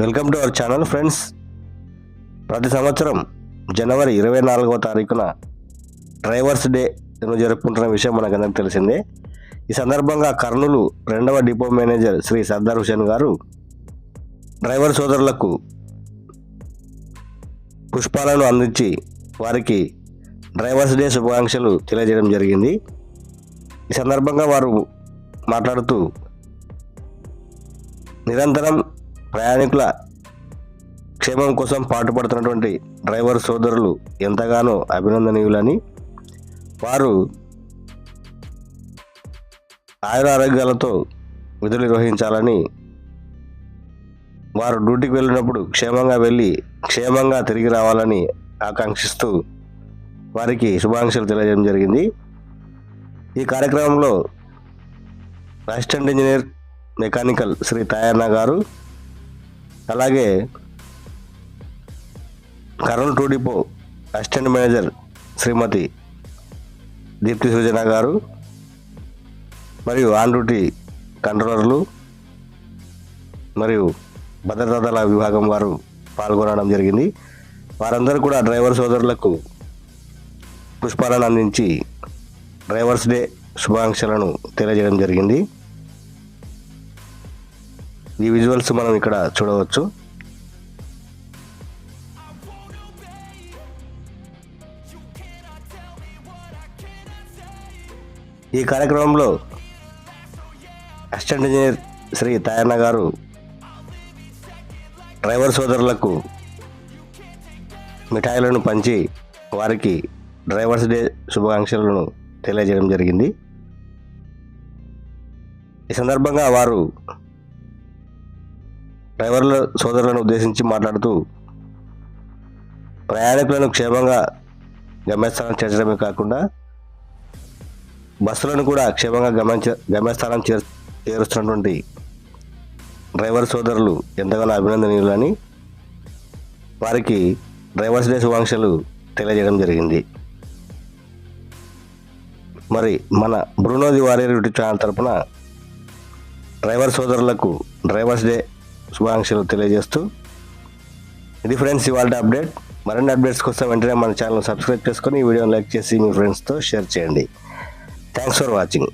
Welcome to our channel friends. ప్రతి సంవత్సరం జనవరి ఇరవై నాలుగవ తారీఖున డ్రైవర్స్ డే జరుపుకుంటున్న విషయం మనకందరికి తెలిసిందే. ఈ సందర్భంగా కర్నూలు రెండవ డిపో మేనేజర్ శ్రీ సర్దార్ హుసేన్ గారు డ్రైవర్ సోదరులకు పుష్పాలను అందించి వారికి డ్రైవర్స్ డే శుభాకాంక్షలు తెలియజేయడం జరిగింది. ఈ సందర్భంగా వారు మాట్లాడుతూ నిరంతరం ప్రయాణికుల క్షేమం కోసం పాటుపడుతున్నటువంటి డ్రైవర్ సోదరులు ఎంతగానో అభినందనీయులని. వారు ఆయుర ఆరోగ్యాలతో విధులు నిర్వహించాలని. వారు డ్యూటీకి వెళ్ళినప్పుడు క్షేమంగా వెళ్ళి క్షేమంగా తిరిగి రావాలని ఆకాంక్షిస్తూ వారికి శుభాకాంక్షలు తెలియజేయడం జరిగింది. ఈ కార్యక్రమంలో assistant engineer mechanical Shri Tayanna గారు అలాగే Kurnool two depot assistant manager Shrimati Deepti Sujana గారు మరియు ఆన్ డ్యూటీ కంట్రోలర్లు మరియు భద్రతా దళ విభాగం వారు పాల్గొనడం జరిగింది. వారందరూ కూడా డ్రైవర్ సోదరులకు పుష్పాలను అందించి డ్రైవర్స్ డే శుభాకాంక్షలను తెలియజేయడం జరిగింది. ఈ విజువల్స్ మనం ఇక్కడ చూడవచ్చు. ఈ కార్యక్రమంలో అసిస్టెంట్ ఇంజనీర్ శ్రీ తాయన్న గారు డ్రైవర్ సోదరులకు మిఠాయిలను పంచి వారికి డ్రైవర్స్ డే శుభాకాంక్షలను తెలియజేయడం జరిగింది. ఈ సందర్భంగా వారు డ్రైవర్ల సోదరులను ఉద్దేశించి మాట్లాడుతూ ప్రయాణికులను క్షేమంగా గమ్యస్థానం చేర్చడమే కాకుండా బస్సులను కూడా క్షేమంగా గమనించ గమ్యస్థానం చేర్ చేరుస్తున్నటువంటి డ్రైవర్ సోదరులు ఎంతగానో అభినందనీయులని వారికి డ్రైవర్స్ డే శుభాకాంక్షలు తెలియజేయడం జరిగింది. మరి మన బ్రూనోది వారియర్ యూట్యూబ్ ఛానల్ తరపున డ్రైవర్ సోదరులకు డ్రైవర్స్ డే శుభాకాంక్షలు తెలియజేస్తూ ఇది ఫ్రెండ్స్ ఇవాళ అప్డేట్. మరిన్ని అప్డేట్స్ కోసం వెంటనే మన ఛానల్ సబ్స్క్రైబ్ చేసుకొని ఈ వీడియోని లైక్ చేసి మీ ఫ్రెండ్స్తో షేర్ చేయండి. Thanks for watching.